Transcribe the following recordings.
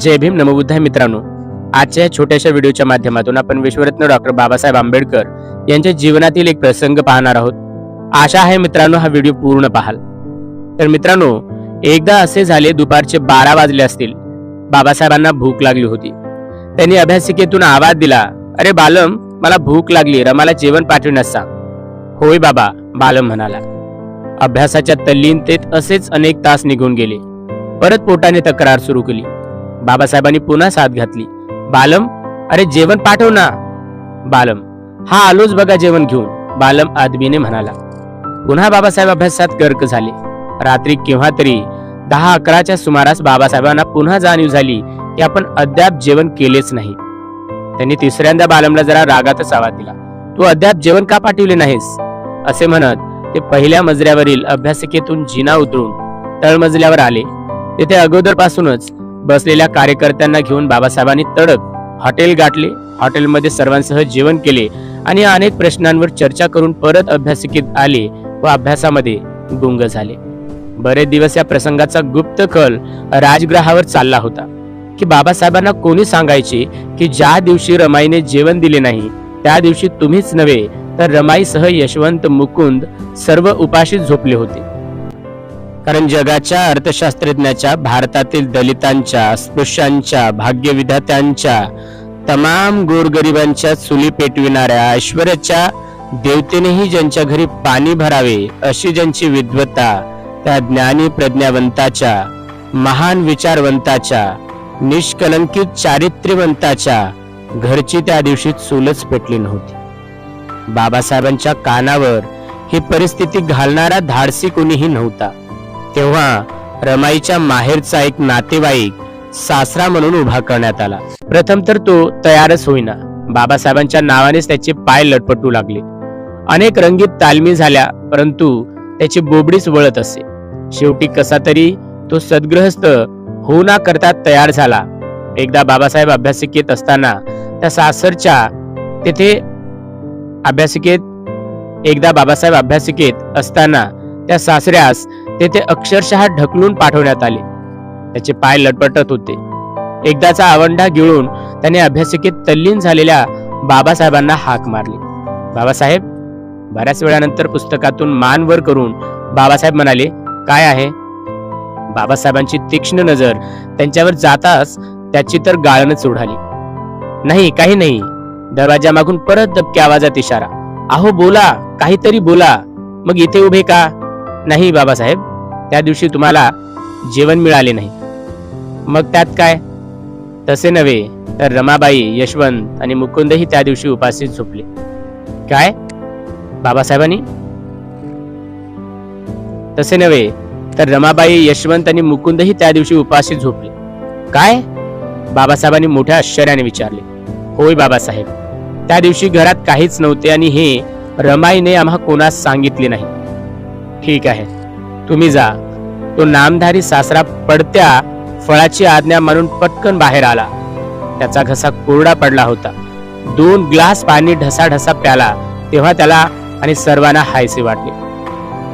जय भीम. नमबुद्धाय मित्रांनो. आजच्या या छोट्याशा व्हिडिओच्या माध्यमातून आपण विश्वरत्न डॉक्टर बाबासाहेब आंबेडकर यांच्या जीवनातील एक प्रसंग पाहणार आहोत. आशा आहे मित्रांनो हा व्हिडिओ पूर्ण पाहाल. तर मित्रांनो एकदा असे झाले दुपारचे बारा वाजले असतील. बाबासाहेबांना भूक लागली होती. त्यांनी अभ्यासिकेतून आवाज दिला अरे बालम मला भूक लागली रमाला जेवण पाठविण्यास सांग होय बाबा बालम म्हणाला. अभ्यासाच्या तल्लीनतेत असेच अनेक तास निघून गेले. परत पोटाने तक्रार सुरू केली. बाबासाहेबांनी पुन्हा साथ घातली. बालम अरे जेवण पाठव ना. बालम हा आलोच बघा जेवण घेऊन. बालम आदमीने म्हणाला पुन्हा बाबासाहेब अभ्यासात गर्क झाले. रात्री केव्हा तरी दहा अकराच्या सुमारास बाबासाहेबांना पुन्हा जाणीव झाली की आपण अद्याप जेवण केलेच नाही. त्यांनी तिसऱ्यांदा बालमला जरा रागातच आवाज दिला तू अद्याप जेवण का पाठवले नाहीस? असे म्हणत ते पहिल्या मजल्यावरील अभ्यासिकेतून जिना उतरून तळमजल्यावर आले. तेथे अगोदरपासूनच बसलेल्या कार्यकर्त्यांना घेऊन बाबासाहेबांनी तडक हॉटेल गाठले. हॉटेलमध्ये सर्वांसह जेवण केले आणि अनेक प्रश्नांवर चर्चा करून परत अभ्यासिकेत आले व अभ्यासामध्ये गुंग झाले. बरेच दिवस या प्रसंगाचा गुप्त कल राजग्रहावर चालला होता. की बाबासाहेबांना कोणी सांगायचे की ज्या दिवशी रमाईने जेवण दिले नाही त्या दिवशी तुम्हीच नव्हे तर रमाईसह यशवंत मुकुंद सर्व उपाशी झोपले होते. कारण जगाच्या अर्थशास्त्रज्ञाच्या भारतातील दलितांच्या स्पृश्यांच्या भाग्यविधात्यांच्या तमाम गोरगरिबांच्या चुली पेटविणाऱ्या ऐश्वर्याच्या देवतेनेही ज्यांच्या घरी पाणी भरावे अशी ज्यांची विद्वत्ता त्या ज्ञानी प्रज्ञावंताच्या महान विचारवंताच्या निष्कलंकित चारित्र्यवंताच्या घरची त्या दिवशी चूलच पेटली नव्हती. बाबासाहेबांच्या कानावर ही परिस्थिती घालणारा धाडसी कोणीही नव्हता. तेव्हा रमाईच्या माहेरचा एक नातेवाईक सासरा म्हणून उभा करण्यात आला. प्रथम तर तो तयारच होईना. बाबासाहेबांच्या नावानेच त्याचे पाय लटपटू लागले. अनेक रंगीत तालमी झाल्या परंतु त्याची बोबडीच वळत असे. शेवटी कसा तरी तो सद्ग्रहस्थ होऊ ना करता तयार झाला. एकदा बाबासाहेब अभ्यासिकेत असताना त्या सासरच्या तेथे अभ्यासिकेत एकदा बाबासाहेब अभ्यासिकेत असताना त्या सासऱ्यास तेथे अक्षरशः ढकलून पाठवण्यात आले. त्याचे पाय लटपटत होते. एकदाचा आवंडा गिळून त्याने अभ्यासिकेत तल्लीन झालेल्या बाबासाहेबांना हाक मारली. बाबासाहेब बऱ्याच वेळानंतर पुस्तकातून मान वर करून बाबासाहेब म्हणाले काय आहे? बाबासाहेबांची तीक्ष्ण नजर त्यांच्यावर जाताच त्याची तर गाळणच उडाली. नाही काही नाही. दरवाजा मागून परत दबक्या आवाजात इशारा. अहो बोला काहीतरी बोला. मग इथे उभे का? नाही बाबासाहेब. त्या दिवशी तुम्हाला जेवण मिळाले नाही. मग त्यात काय? तसे नव्हे तर रमाबाई यशवंत आणि मुकुंदही त्या दिवशी उपासित झोपले. काय? बाबासाहेबांनी? तसे नव्हे तर रमाबाई यशवंत आणि मुकुंदही त्या दिवशी उपाशी झोपले. काय? बाबासाहेबांनी मोठ्या आश्चर्याने विचारले. होय बाबासाहेब त्या दिवशी घरात काहीच नव्हते आणि हे रमाईने आम्हा कोणास सांगितले नाही. ठीक आहे. तुम्ही जा. तो नामधारी सासरा पडत्या फळाची आज्ञा मानून पटकन बाहेर आला. त्याचा घसा कोरडा पडला होता. दोन ग्लास पाणी ढसा ढसा प्याला तेव्हा त्याला आणि सर्वांना हायसे वाटले.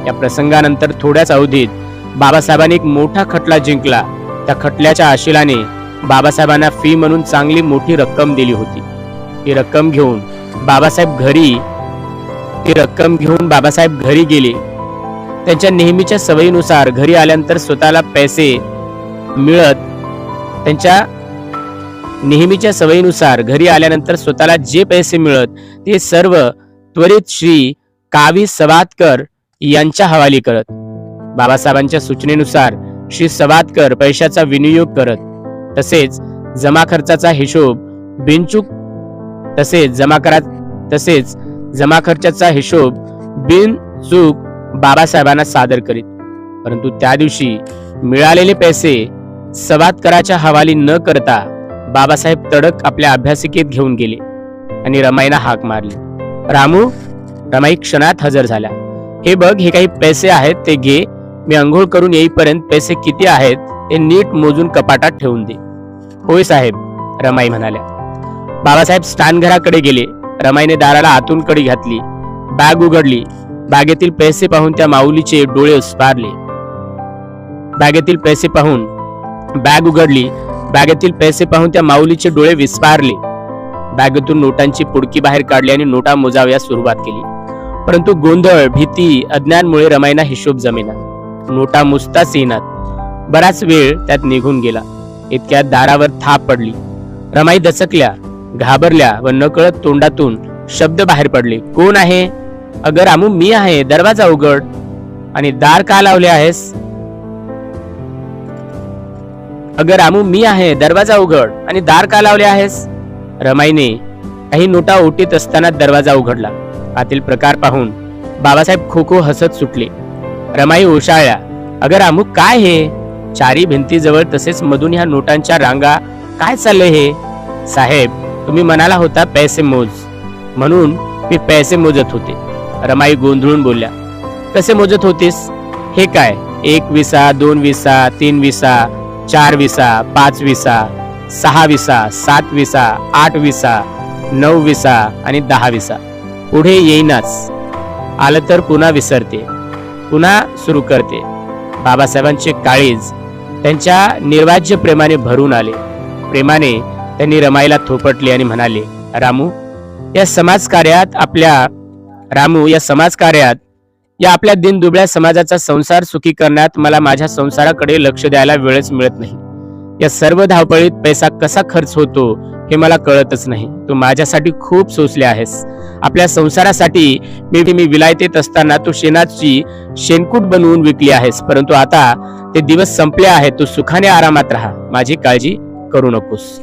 या प्रसंगानंतर थोड्याच अवधीत बाबासाहेबांनी एक मोठा खटला जिंकला. त्या खटल्याच्या आशिलाने बाबासाहेबांना फी म्हणून चांगली मोठी रक्कम दिली होती. ती रक्कम घेऊन बाबासाहेब घरी ती रक्कम घेऊन बाबासाहेब घरी गेले. त्यांच्या नेहमीच्या सवयीनुसार घरी आल्यानंतर स्वतःला पैसे मिळत त्यांच्या नेहमीच्या सवयीनुसार घरी आल्यानंतर स्वतःला जे पैसे मिळत ते सर्व त्वरित श्री कावी सवादकर यांच्या हवाली करत. बाबासाहेबांच्या सूचनेनुसार श्री सवादकर पैशाचा विनियोग करत. तसेच जमा खर्चाचा हिशोब बिनचूक तसेच जमा करा तसेच जमा खर्चाचा हिशोब बिनचूक बाबासाहेबांना सादर करीत. परंतु त्या दिवशी मिळालेले पैसे सवादकराच्या हवाली न करता बाबासाहेब तडक आपल्या अभ्यासिकेत घेऊन गेले आणि रमाईना हाक मारली. रामू रमाई क्षणात हजर झाल्या. हे बघ हे काही पैसे आहेत ते घे. मी अंघोळ करून येईपर्यंत पैसे किती आहेत ते नीट मोजून कपाटात ठेवून दे. होय साहेब रमाई म्हणाल्या. बाबासाहेब स्टान घराकडे गेले. रमाईने दाराला आतून कडी घातली. बॅग उघडली. बागेतील पैसे पाहून त्या माऊलीचे डोळे उस्पारले बागेतील पैसे पाहून बॅग उघडली. बॅगेतील पैसे पाहून त्या माऊलीचे डोळे विस्पारले बॅगेतून नोटांची पुडकी बाहेर काढली आणि नोटा मोजाव्यास सुरुवात केली. परंतु गोंधळ भीती अज्ञानमुळे रमाईना हिशोब जमेना. नोटा मुजताच येणार बराच वेळ त्यात निघून गेला. इतक्यात दारावर थाप पडली. रमाई दचकल्या घाबरल्या व नकळत तोंडातून शब्द बाहेर पडले. कोण आहे? अगर रामू मी आहे दरवाजा उघड आणि दार का लावले आहेस? अगर रामू मी आहे दरवाजा उघड आणि दार का लावले आहेस? रमाईने काही नोटा ओटीत असताना दरवाजा उघडला. आतील प्रकार पाहून बाबासाहेब खो खो हसत सुटले. रमाई ओशाळ्या अगर रामू काय हे? चारी भिंतीजवळ तसेच मधून ह्या नोटांच्या रांगा काय चालले हे? साहेब तुम्ही म्हणाला होता पैसे मोज. म्हणून मी पैसे मोजत होते. रमाई गोंधळून बोलल्या कसे मोजत होतीस? हे काय? एक विसा दोन विसा तीन विसा चार विसा पाच विसा सहा विसा सात विसा आठ विसा नऊ विसा आणि दहा विसा. पुढे येईनाच. आलं तर पुन्हा विसरते. पुन्हा सुरू करते. बाबासाहेबांचे काळीज त्यांच्या निर्वाज्य प्रेमाने भरून आले. प्रेमाने त्यांनी रमाईला थोपटले आणि म्हणाले रामू या समाजकार्यात आपल्या रामू या समाजकार्यात या आपल्या दिनदुबळ्या समाजाचा संसार सुखी करण्यात मला माझ्या संसाराकडे लक्ष द्यायला वेळच मिळत नाही. या सर्व धावपळीत पैसा कसा खर्च होतो हे मला कळतच नाही. तू माझ्यासाठी खूप सोसले आहेस. आपल्या संसारासाठी मी मी विलायतेत असताना तू शेणाची शेणकूट बनवून विकली आहेस परंतु आता ते दिवस संपले आहेत. तू सुखाने आरामात राहा. माझी काळजी करू नकोस.